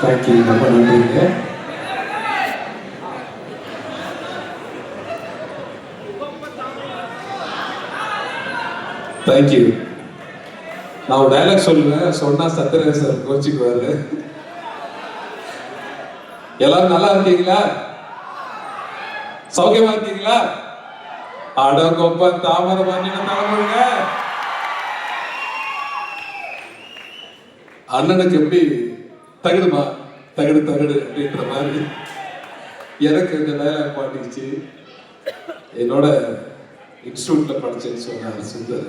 Thank you ரொம்ப நன்றிங்க thank you நான் ஒரு டைலாக் சொல்லுவேன். சொன்னா சத்யராஜ சார் கோச்சிக்குவாரு. எல்லாரும் நல்லா இருக்கீங்களா? சௌக்கியமா இருக்கீங்களா? அடங்கொப்ப தாமரை பண்ணின அண்ணனுக்கு எப்படி தகுடுமா தகுடு தகுடு அப்படின்ற மாதிரி. எனக்கு இந்த டைலாக் பாட்டிச்சு என்னோட இன்ஸ்டியூட்டில் படித்தேன்னு சொன்னார் சுந்தர்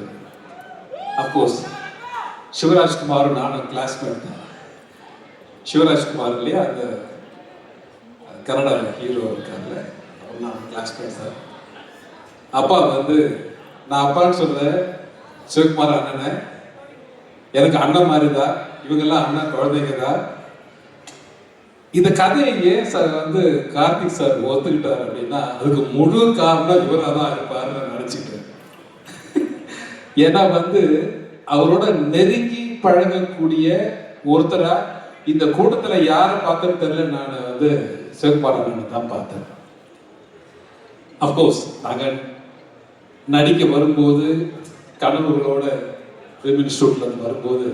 அப்கோர்ஸ் சிவராஜ்குமாரும் நானும் கிளாஸ்மேட் தான். சிவராஜ்குமார் இல்லையா? அந்த கன்னடா ஹீரோ இருக்கார்ல அவர் நான் கிளாஸ்மேட் சார் அப்பா வந்து நான் அப்பான்னு சொல்கிறேன் சிவகுமார் அண்ணனை. எனக்கு அண்ணன் மாதிரி தான் இவங்கெல்லாம் அண்ணன் குழந்தைங்க தான். இந்த கதையை ஏன் சார் வந்து கார்த்திக் சார் ஒத்துக்கிட்டார் அப்படின்னா அதுக்கு முழு காரணம் இவராக தான் இருப்பாருன்னு நினச்சிக்கிட்டேன் நினச்சிட்டேன் ஏன்னா வந்து அவரோட நெருங்கி பழகக்கூடிய ஒருத்தராக இந்த கூட்டத்தில் யாரை பார்த்தேன்னு தெரியல நான் வந்து சிவகுமாரன் தான் பார்த்தேன். அஃப்கோர்ஸ் நாங்கள் நடிக்க வரும்போது கணவர்களோட ஃபிலிம் இன்ஸ்டியூட்ல வரும்போது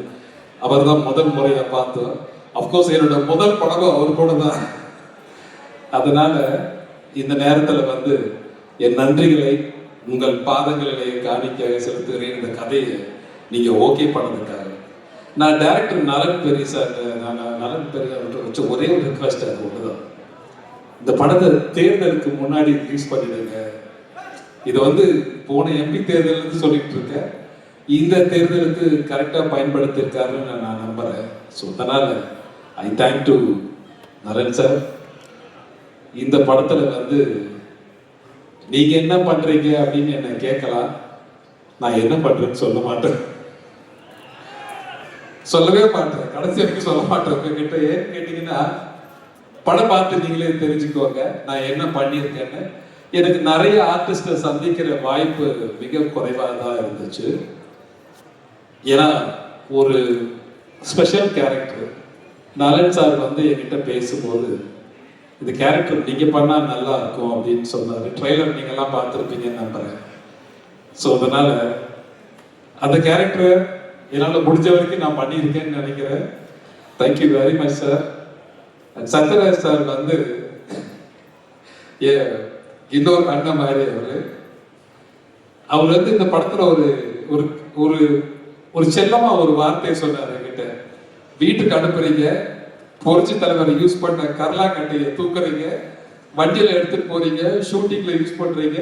அவர் தான் முதல் முறையாக பார்த்தோம். அஃப்கோர்ஸ் என்னோட முதல் படமும் அவர் கூட தான் அதனால இந்த நேரத்தில் வந்து என் நன்றிகளை உங்கள் பாதங்களிலே காணிக்கையாக செலுத்துகிறேன் இந்த கதையை நீங்க ஓகே பண்ணதுக்காக. நான் டேரக்டர் நலன் பெரிய சார் நான் நலன் பெரிய வச்ச ஒரே ஒரு ரிக்வஸ்ட் அது ஒன்றுதான் இந்த படத்தை தேர்தலுக்கு முன்னாடி ரிலீஸ் பண்ணிடுங்க. இது வந்து போன எம்பி தேர்தல் சொல்லிட்டு இருக்கேன். இந்த தேர்தலுக்கு கரெக்டாக பயன்படுத்தியிருக்காருன்னு நான் நம்புறேன். ஸோ அதனால I thank to Naran sir இந்த படத்தில் வந்து நீங்கள் என்ன பண்ணுறீங்க அப்படின்னு என்னை கேட்கலாம். நான் என்ன பண்ணுறேன்னு சொல்ல மாட்டேன். சொல்லவே மாட்டேன். கடைசி வரைக்கும் சொல்ல மாட்டேன் உங்ககிட்ட. ஏன்னு கேட்டிங்கன்னா படம் பார்த்து நீங்களே தெரிஞ்சுக்கோங்க. நான் என்ன பண்ணியிருக்கேன்னு. எனக்கு நிறைய ஆர்டிஸ்டை சந்திக்கிற வாய்ப்பு மிக குறைவாக தான் இருந்துச்சு. ஏன்னா ஒரு ஸ்பெஷல் கேரக்டர் நலன் சார் வந்து என்கிட்ட பேசும்போது இந்த கேரக்டர் நீங்க பண்ணா நல்லா இருக்கும் அப்படின்னு சொன்னாரு. ட்ரெய்லர் நீங்கெல்லாம் பார்த்துருப்பீங்கன்னு நம்புறேன். ஸோ அதனால அந்த கேரக்டர் என்னால் முடிஞ்ச வரைக்கும் நான் பண்ணியிருக்கேன்னு நினைக்கிறேன். Thank you very much sir Sathyaraj sir வந்து ஏ இன்னொரு அண்ணன் மாதிரி அவர். அவர் வந்து இந்த படத்தில் ஒரு ஒரு ஒரு ஒரு ஒரு வார்த்தையை சொன்னார். வீட்டுக்கு அனுப்புறீங்க. புரட்சி தலைவர் யூஸ் பண்ண கர்லா கட்டையை தூக்குறீங்க. வண்டியில எடுத்துட்டு போறீங்க. ஷூட்டிங்ல யூஸ் பண்றீங்க.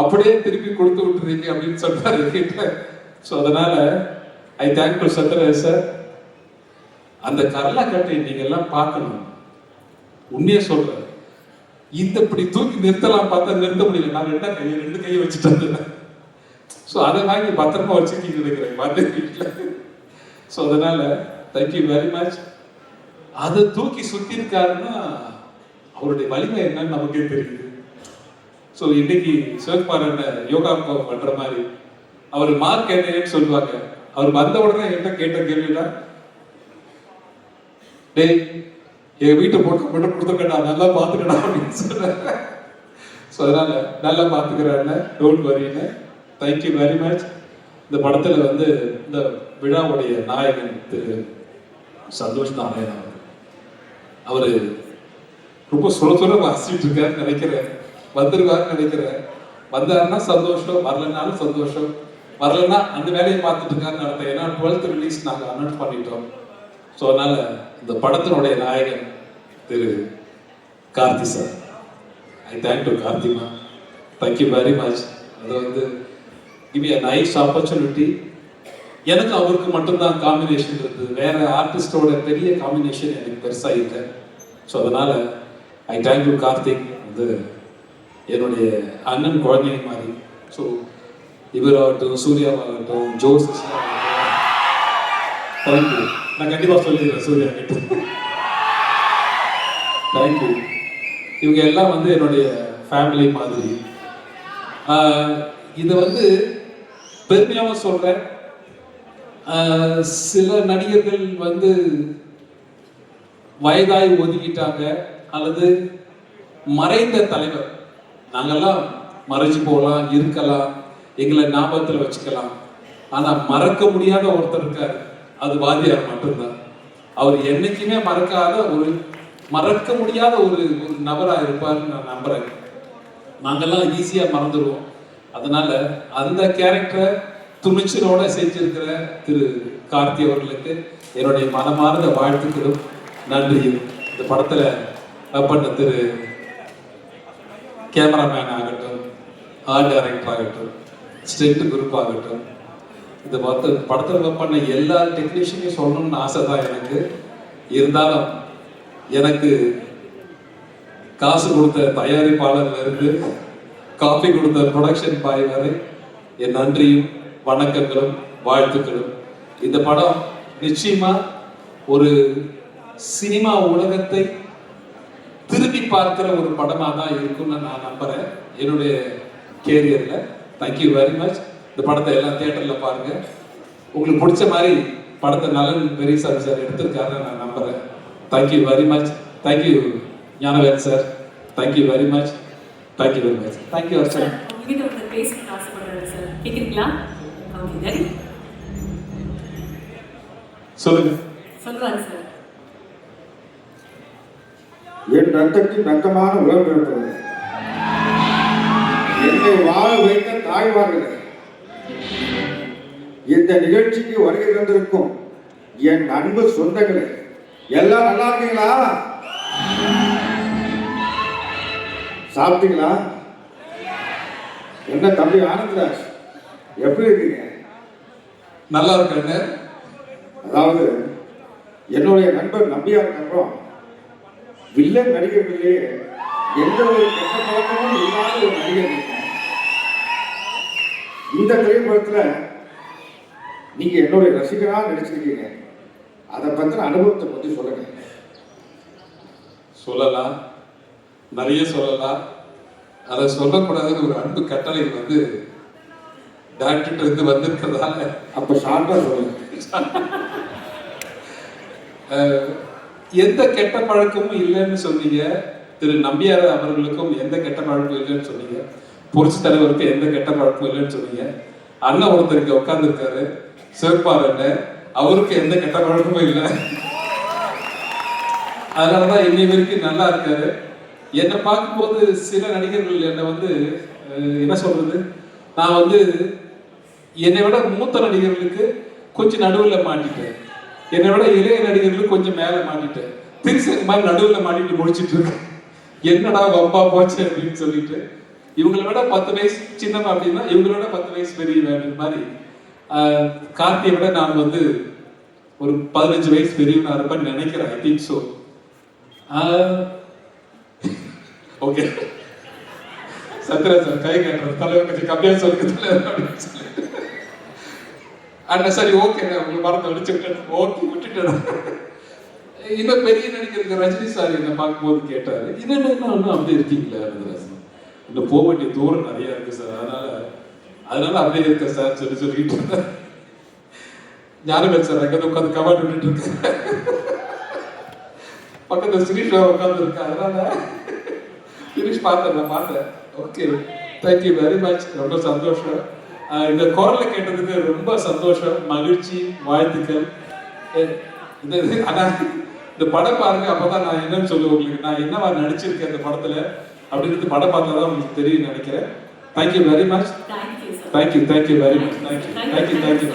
அப்படியே திருப்பி கொடுத்து விட்டுறீங்க அப்படின்னு சொன்னார் என்கிட்ட. ஸோ அதனால I thank to Sathyaraj sir அந்த கர்லா கட்டையை நீங்க எல்லாம் பார்க்கணும். உண்மையே சொல்றேன். இந்த இப்படி தூக்கி நிறுத்தலாம் பார்த்தா நிறுத்த முடியல. நான் ரெண்டா கையை ரெண்டு கையை வச்சுட்டு வந்தேன் ஸோ அதை வாங்கி பத்திரமா வச்சுக்கிட்டு இருக்கிறேன். பார்த்து வீட்டில். ஸோ அதனால தேங்க்யூ வெரி மச் அதை தூக்கி சுத்தி இருக்காருன்னா அவருடைய வலிமை என்னன்னு நமக்கே தெரியுது. ஸோ இன்னைக்கு சிவகுமாரன் யோகா பண்ற மாதிரி அவர் மார்க் என்னன்னு சொல்லுவாங்க. அவர் வந்த உடனே என்ன கேட்ட கேள்வினா டேய் என் வீட்டு போட்டு மட்டும் கொடுத்துருக்கடா நல்லா பார்த்துக்கடா அப்படின்னு சொன்னேன். ஸோ அதனால நல்லா பார்த்துக்கிறாங்க டோன்ட் வரின்னு தேங்க்யூ வெரி மச் இந்த படத்தில் வந்து இந்த விழாவுடைய நாயகன் திரு சந்தோஷ் நாராயணன் அவர் அவர் ரொம்ப சொல்ல சொல்ல வாசிட்டு இருக்காருன்னு நினைக்கிறேன். வந்துருவாருன்னு நினைக்கிறேன். வந்தாருன்னா சந்தோஷம் வரலனாலும் சந்தோஷம். வரலன்னா அந்த வேலையை பார்த்துட்டு இருக்காருன்னு நடத்தேன் ஏன்னா டுவெல்த் ரிலீஸ் நாங்கள் அனௌன்ஸ் பண்ணிட்டோம். ஸோ அதனால இந்த படத்தினுடைய நாயகன் Thiru Karthi sir I thank to கார்த்திமா thank you very much அது வந்து கிவ் எ நைஸ் ஆப்பர்ச்சுனிட்டி எனக்கு அவருக்கு மட்டும்தான் காம்பினேஷன் இருந்தது. வேற ஆர்டிஸ்டோட பெரிய காம்பினேஷன் எனக்கு பெருசாக இல்லை. ஸோ அதனால ஐ தேங்க் யூ கார்த்திக் வந்து என்னுடைய அண்ணன் குழந்தை மாதிரி. ஸோ இவராகட்டும் சூர்யாவாகட்டும் ஜோஸ் தேங்க்யூ நான் கண்டிப்பாக சொல்லிடுறேன் சூர்யா கிட்ட. தேங்க்யூ இவங்க எல்லாம் வந்து என்னுடைய ஃபேமிலி மாதிரி. இதை வந்து பெருமையாக சொல்கிறேன் சில நடிகர்கள் வந்து வயதாய் ஒதுக்கிட்டாங்க அல்லது மறைந்த தலைவர். நாங்கெல்லாம் மறைஞ்சு போகலாம் இருக்கலாம் எங்களை ஞாபகத்தில் வச்சுக்கலாம். ஆனால் மறக்க முடியாத ஒருத்தர் இருக்கார். அது வாத்தியார் மட்டும்தான். அவர் என்னைக்குமே மறக்காத ஒரு மறக்க முடியாத ஒரு ஒரு நபராக இருப்பாருன்னு நான் நம்புறேன். நாங்கெல்லாம் ஈஸியாக மறந்துடுவோம். அதனால அந்த கேரக்டரை துணிச்சலோட செஞ்சிருக்கிற திரு கார்த்தி அவர்களுக்கு என்னுடைய மனமார்ந்த வாழ்த்துக்களும் நன்றியும். இந்த படத்துல பண்ண திரு கேமராமேன் ஆகட்டும் ஆர்ட் டைரக்டர் ஆகட்டும் ஸ்டென்ட் குரூப் ஆகட்டும். இந்த படத்தை படத்தில் work பண்ண எல்லா டெக்னீஷியனையும் சொல்லணும்னு ஆசை தான் எனக்கு. இருந்தாலும் எனக்கு காசு கொடுத்த தயாரிப்பாளர்ல இருந்து காப்பி கொடுத்த ப்ரொடக்ஷன் பாய் வரை என் நன்றியும் வணக்கங்களும் வாழ்த்துக்களும். இந்த படம் நிச்சயமா ஒரு சினிமா உலகத்தை திரும்பி பார்க்கிற ஒரு படமாக தான் இருக்கும்னு நான் நம்புறேன். என்னுடைய கேரியர்ல. தேங்க்யூ வெரி மச் இந்த படத்தை எல்லாம் தியேட்டர்ல பாருங்க. உங்களுக்கு பிடிச்ச மாதிரி படத்தை நலன் பெரியசாமி சார் எடுத்திருக்காருன்னு நான் நம்புறேன். Thank you very much thank you Gnanavel sir thank you very much thank you very much thank you sir sir உங்ககிட்ட பேசணும்னு சார் கேட்குறீங்களா சொல்லுங்க. சார். என் ரத்தத்தின் ரத்தமான உறவு பிறந்தது. என்னை வாழ வைத்த தாய்மார்களே இந்த நிகழ்ச்சிக்கு வருகை தந்திருக்கும் என் அன்பு சொந்தங்களே எல்லாம் நல்லா இருக்கீங்களா? சாப்பிட்டீங்களா? என்ன தம்பி ஆனந்தராஜ் எப்படி இருக்கீங்க? நல்லா இருக்காங்க அதாவது என்னுடைய நண்பர் நம்பியாருக்கு அப்புறம் வில்லன் நடிகர்களிலேயே எந்த ஒரு கெட்ட பழக்கமும் இல்லாத ஒரு நடிகர். இந்த திரைப்படத்துல நீங்க என்னுடைய ரசிகரா நடிச்சிருக்கீங்க. அதை பத்தின அனுபவத்தை பத்தி சொல்லுங்க. சொல்லலாம். நிறைய சொல்லலாம். அதை சொல்லக்கூடாதுன்னு ஒரு அன்பு கட்டளை வந்து டாக்டர் இருந்து வந்திருக்கிறதால. அப்ப ஷார்ட்டா சொல்லுங்க. எந்த கெட்ட பழக்கமும் இல்லைன்னு சொன்னீங்க? திரு நம்பியார் அவர்களுக்கும் எந்த கெட்ட பழக்கமும் இல்லைன்னு சொன்னீங்க? புரட்சி தலைவருக்கு எந்த கெட்ட பழக்கமும் இல்லைன்னு சொன்னீங்க? அண்ணன் ஒருத்தர் இங்க உட்கார்ந்துருக்காரு. சிவப்பார் அண்ணன் அவருக்கு எந்த கெட்ட பழக்கமும் இல்லை. அதனாலதான் இன்னை வரைக்கும் நல்லா இருக்காரு. என்னை பார்க்கும்போது சில நடிகர்கள் என்னை வந்து என்ன சொல்றது? நான் வந்து என்னை விட மூத்த நடிகர்களுக்கு கொஞ்சம் நடுவில் மாட்டிட்டேன். என்னை விட இளைய நடிகர்களுக்கு கொஞ்சம் மேலே மாட்டிட்டேன். திருசன் மாதிரி நடுவில் மாட்டிட்டு முடிச்சிட்டு இருக்கேன். என்னடா வம்பா போச்சு அப்படின்னு சொல்லிட்டு. இவங்களை விட பத்து வயசு சின்னவன் அப்படின்னா இவங்களை விட பத்து வயசு பெரியவன் அப்படின்னு மாதிரி ஆஹ், கார்த்தியை விட நான் வந்து ஒரு பதினஞ்சு வயசு பெரியவனா இருப்பேன் நினைக்கிறேன் I think so okay Sathra sir கை கட்டுறது தலைவர் கொஞ்சம் கம்மியாக சொல்லுங்க தலைவர் அப்படின்னு சொல்லி. அண்ணா சரி ஓகே உங்களுக்கு மரத்தை அடிச்சு விட்டேன் ஓகே விட்டுட்டேன் இன்னும் பெரிய நடிகருக்கு ரஜினி சார் என்ன பார்க்கும்போது கேட்டாரு இது என்ன இன்னும் அப்படியே இருக்கீங்களா ரங்கராசன் இன்னும் போக வேண்டிய தூரம் நிறைய இருக்கு சார். அதனால அதனால அப்படியே இருக்க சார் சொல்லி சொல்லிட்டு இருந்தேன் ஞானவேல் சார் அங்கே உட்காந்து கமாண்ட் விட்டுட்டு இருக்கேன். பக்கத்துல சிரீஷ் உட்காந்து உட்கார்ந்து இருக்கா அதனால சிரீஷ் பார்த்தேன் நான் பார்த்தேன். ஓகே தேங்க்யூ வெரி மச் ரொம்ப சந்தோஷம். இந்த குரலை கேட்டதுக்கு ரொம்ப சந்தோஷம் மகிழ்ச்சி வாழ்த்துக்கள். இந்த இது- ஆனா இந்த படம் பாருங்க அப்பதான் நான் என்னன்னு சொல்லுவேன் உங்களுக்கு. நான் என்னவா நடிச்சிருக்கேன் இந்த படத்துல அப்படின்னு படம் பார்த்தா தான் உங்களுக்கு தெரியும் நினைக்கிறேன். Thank you very much thank you thank you very much thank you thank you thank you